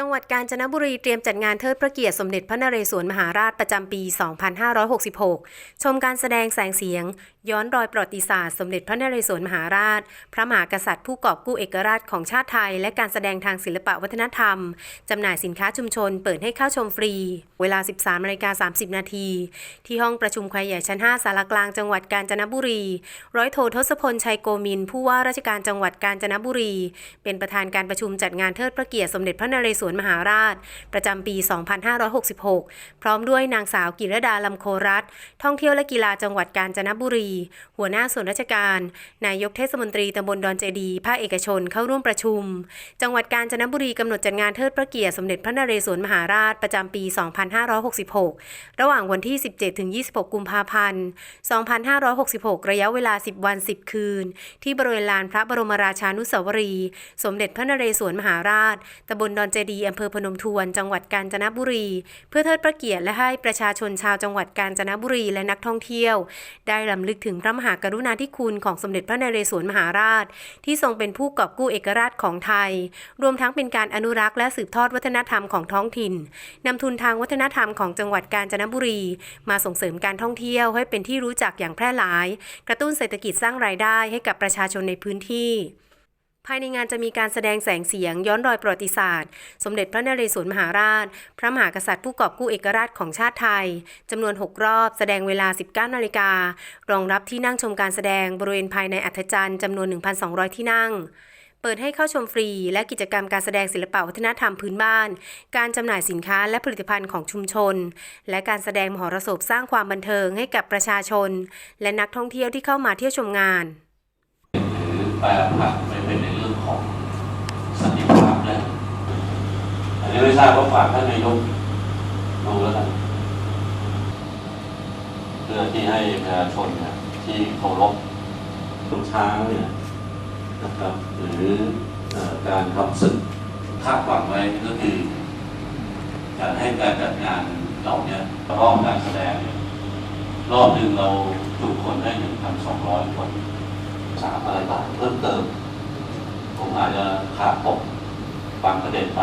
ังหวัดกาญจนบุรีเตรียมจัดงานเทิดพระเกียรติสมเด็จพระนเรศวรมหาราชประจำปี 2566 ชมการแสดงแสงเสียงย้อนรอยประวัติศาสตร์สมเด็จพระนเรศวรมหาราช พระมหากษัตริย์ผู้กอบกู้เอกราชของชาติไทย และการแสดงทางศิลปวัฒนธรรม จำหน่ายสินค้าชุมชนเปิดให้เข้าชมฟรี เวลา 13นาฬิกา30 นาที ที่ห้องประชุมควายใหญ่ชั้น 5 สารกลางจังหวัดกาญจนบุรี ร้อยโททศพลชัยโกมิน ผู้ว่าราชการจังหวัดกาญจนบุรี เป็นประธานการประชุมจัดงานเทิดพระเกียรติสมเด็จพระนเรศวรมหาราช ประจำปี 2566 พร้อมด้วยนางสาวกิรดาลำโครัตท่องเที่ยวและกีฬาจังหวัดกาญจนบุรีหัวหน้าส่วนราชการ นายกเทศมนตรีตำบลดอนเจดี ภาคเอกชนเข้าร่วมประชุม จังหวัดกาญจนบุรีกำหนดจัดงานเทิดพระเกียรติสมเด็จพระนเรศวรมหาราชประจำปี 2566 ระหว่างวันที่ 17-26 กุมภาพันธ์ 2566 ระยะเวลา 10 วัน 10 คืน ที่บริเวณลานพระบรมราชานุสาวรีย์สมเด็จพระนเรศวรมหาราชตำบลดอนเจดีอำเภอพนมทวน จังหวัดกาญจนบุรี เพื่อเทิดพระเกียรติและให้ประชาชนชาวจังหวัดกาญจนบุรีและนักท่องเที่ยว ได้รำลึกถึงพระมหากรุณาธิคุณของสมเด็จพระนเรศวรมหาราช ที่ทรงเป็นผู้กอบกู้เอกราชของไทย รวมทั้งเป็นการอนุรักษ์และสืบทอดวัฒนธรรมของท้องถิ่นนำทุนทางวัฒนธรรมของจังหวัดกาญจนบุรี มาส่งเสริมการท่องเที่ยวให้เป็นที่รู้จักอย่างแพร่หลาย กระตุ้นเศรษฐกิจสร้างรายได้ให้กับประชาชนในพื้นที่ ภายในงานจะมีการแสดงแสงเสียงย้อนรอยประวัติศาสตร์ สมเด็จพระนเรศวรมหาราช พระมหากษัตริย์ผู้กอบกู้เอกราชของชาติไทย จำนวน 6 รอบแสดงเวลา 19 นาฬิกา รองรับที่นั่งชมการแสดงบริเวณภายในอัธจันทร์จำนวน 1,200 ที่นั่ง เปิดให้เข้าชมฟรี และกิจกรรมการแสดงศิลปะวัฒนธรรมพื้นบ้าน การจำหน่ายสินค้าและผลิตภัณฑ์ของชุมชน และการแสดงมหรสพสร้างความบันเทิงให้กับประชาชน และนักท่องเที่ยวที่เข้ามาเที่ยวชมงาน แปรผันไปเป็นในเรื่องของสันติภาพนะอันนี้ไม่ทราบว่าฝากท่านนายกดูแล้วกันเพื่อที่ให้ประชาชนเนี่ยที่เคารพตรงช้างเนี่ยนะครับหรืออการทำศึกคาดหวังไว้ก็คือการให้การจัดงานเหล่านี้รอบการแสดงเนี่ยรอบหนึ่งเราจุคนได้หนึ่งพันสองร้อยคน สามอะไรต่างเพิ่มเติม ผมอาจจะขาดตกบางประเด็นไป